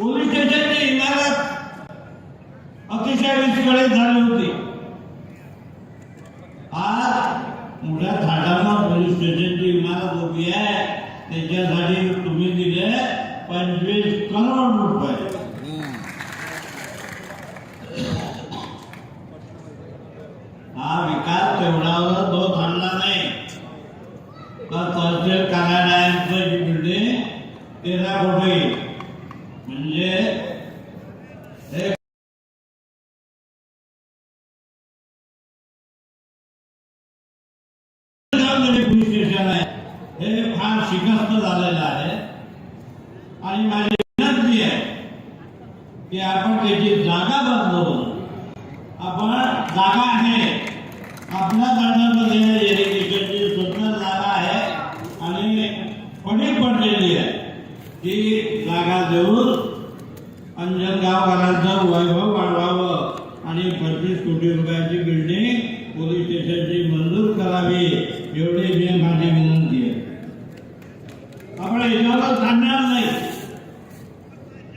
Police स्टेशनची इमारत अतिशय विस्कळीत झाली होती. आज मोठ्या झाडांना पोलीस स्टेशनची इमारत उभी आहे. त्याच्यासाठी तुम्ही दिले पंचवीस करोड रुपये. हा विकास तेवढावर तो थांबला नाही. तर तहसील कार्यालयांचं जी बिल्डिंग तेरा कोटी. हे फार शिकस्त झालेलं आहे. आणि माझी विनंती आहे की आपण त्याची जागा बदलून आपण जागा आहे. आपल्या दंडामध्ये इरिगेशनची सुंदर जागा आहे आणि पडी पडलेली आहे. ती जागा देऊन अंजन गावकरांचं वैभव वाढवावं आणि पंचवीस कोटी रुपयाची बिल्डिंग पोलीस स्टेशनची मंजूर करावी एवढी मी माझी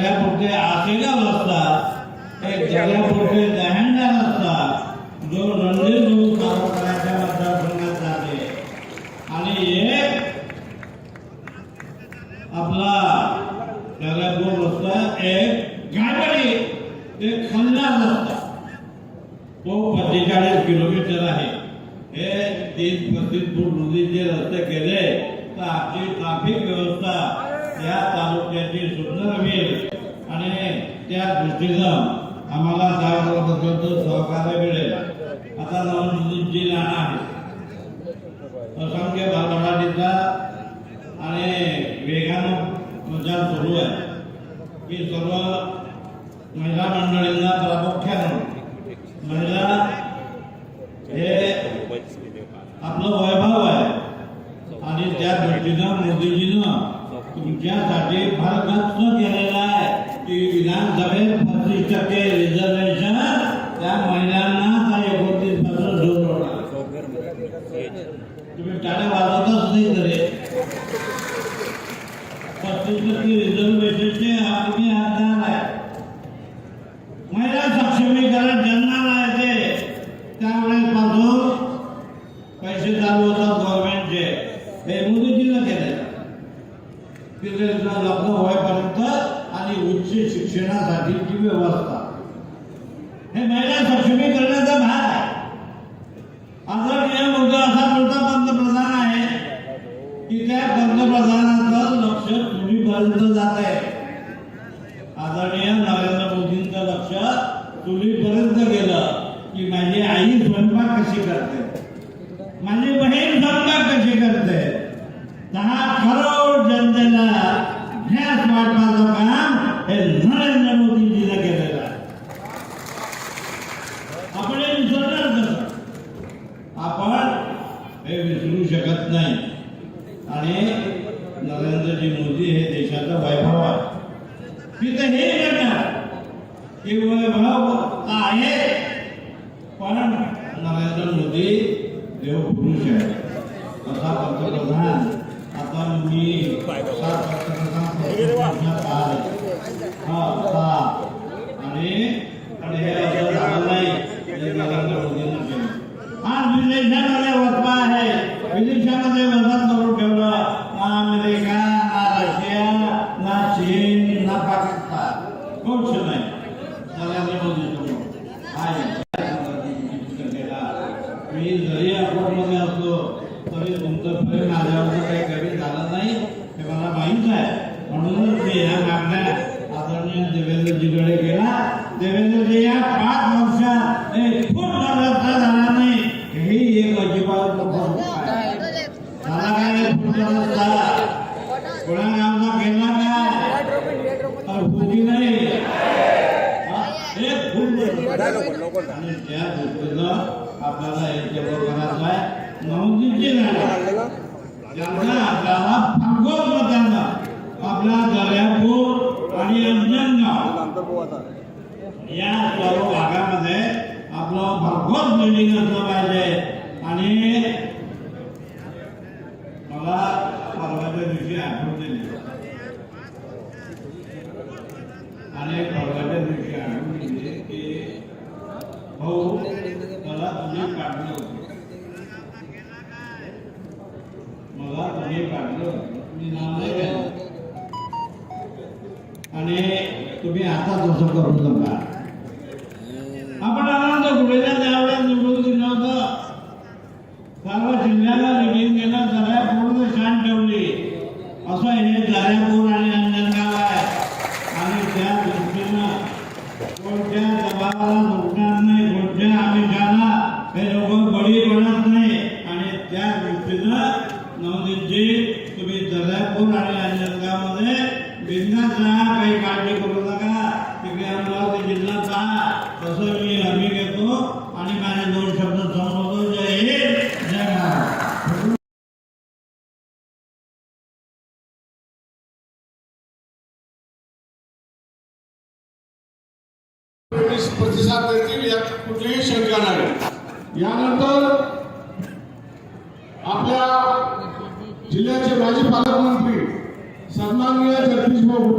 एक आशेगाव असतात ते एक दर्यापुरते दहंडा असतात जो रणजित भाऊ सावकाराच्या मतदारसंघात जाते. आणि एक आपला दर्यापूर असतात एक गाडवाडी ते खंडार असतात तो पंचेचाळीस किलोमीटर आहे. हे तीन पस्तीस फूट रुंदीचे रस्ते केले. तर आपली ट्राफिक व्यवस्था या तालुक्याची सुंदर होईल आणि त्या दृष्टीनं आम्हाला त्याबरोबर सहकार्य मिळेल. आता नवनिर्मिती नाणं आहे असंख्य भागवाडीचा आणि वेगानं प्रचार सुरू आहे. की सर्व महिला मंडळींना प्रामुख्यानं महिला हे आपलं वैभव आहे. आणि त्या दृष्टीनं मोदीजीनं तुमच्यासाठी फार कष्ट केलेला आहे. की विधानसभेत पस्तीस टक्के रिझर्वेशन त्या महिलांना त्या एकोणतीसपासून जोडवणार तुम्ही टाळ्या वाजवतच नाही तरी. पस्तीस टक्के रिझर्वेशनचे हा तुम्ही आहे महिला सक्षमीकरण ज्यांना येते त्यावेळेस पासून पैसे चालू होतात गव्हर्नमेंटचे हे मोदीजीनं केले पिरियडला लग्न होईपर्यंत आणि उच्च शिक्षणासाठीची व्यवस्था. हे महिला सक्षमीकरणाचा भाग आहे. आदरणीय मोदी असा मोठा पंतप्रधान आहे. की त्या पंतप्रधानाचं लक्ष चुलीपर्यंत जात आहे. आदरणीय नरेंद्र मोदींचं लक्ष चुलीपर्यंत गेलं की माझी आई स्वयंपाक कशी करते? माझी बहीण स्वयंपाक कशी करते? दहा करोड जनतेला गॅस वाटपाचं काम हे नरेंद्र मोदीजीनं केलेलं आहे आपण हे विसरणार कसं आपण हे विसरू शकत नाही आणि नरेंद्रजी मोदी हे देशाचं वैभव आहे. तिथं हे म्हणणार की वैभव आहे. पण नरेंद्र मोदी देवपुरुष आहे. असा पंतप्रधान आता मी आणि हे असं झालं नाही नरेंद्र मोदींनी केलं आहे विदेशामध्ये वचपा तर माझ्यावर काही कमी झालं नाही. हे मला माहीत आहे. म्हणूनच मी ह्या मागण्या आदरणीय देवेंद्रजीकडे गेला. देवेंद्रजी या पाच वर्षात एक फूट झाला नाही हेही एक अजिबात झाला काय? फूट रस्ता कोणा गावला गेला नाही. एक फूट आपल्याला एक करायचं आहे. नवजीची नाही ज्यांना आपल्याला भागवत मतांना आपला दर्यापूर आणि अंजनगाव या सर्व भागामध्ये आपलं भरघोस बिल्डिंग असलं पाहिजे. आणि मला परवाच्या दिवशी आठवण दिली आणि परवाच्या दिवशी आठवण दिली की हो मला तुम्ही काढलं होतं मला तुम्ही काढलं मी नाव नाही घ्यायचं. आणि तुम्ही आता तसं करू नका आपण आनंद कुठेच्या त्यावेळेस निवडून दिलं होतं. सर्व जिल्ह्याला निघून गेलं सगळ्या पूर्ण शान ठेवली. असं हे दर्यापूर आणि अंजनगाव आहे. आणि त्या दृष्टीनं कोणत्या दबावाला झुकणार नाही कोणत्या आमिषाला हे लोक बळी पडत नाही आणि त्या दृष्टीनं नवनीतजी तुम्ही दर्यापूर आणि अंजनगावमध्ये बिंदास राहा काही काळजी करू नका. तिकडे अमरावती जिल्हा पहा तसं मी हमी घेतो आणि माझे दोन शब्द संपवतो. जय हिंद जय महाराष्ट्र. प्रतिसाद देतील यात कुठलीही शंका नाही यानंतर आपल्या जिल्ह्याचे माजी पालकमंत्री సన్మానంగా జరిపించుకోకు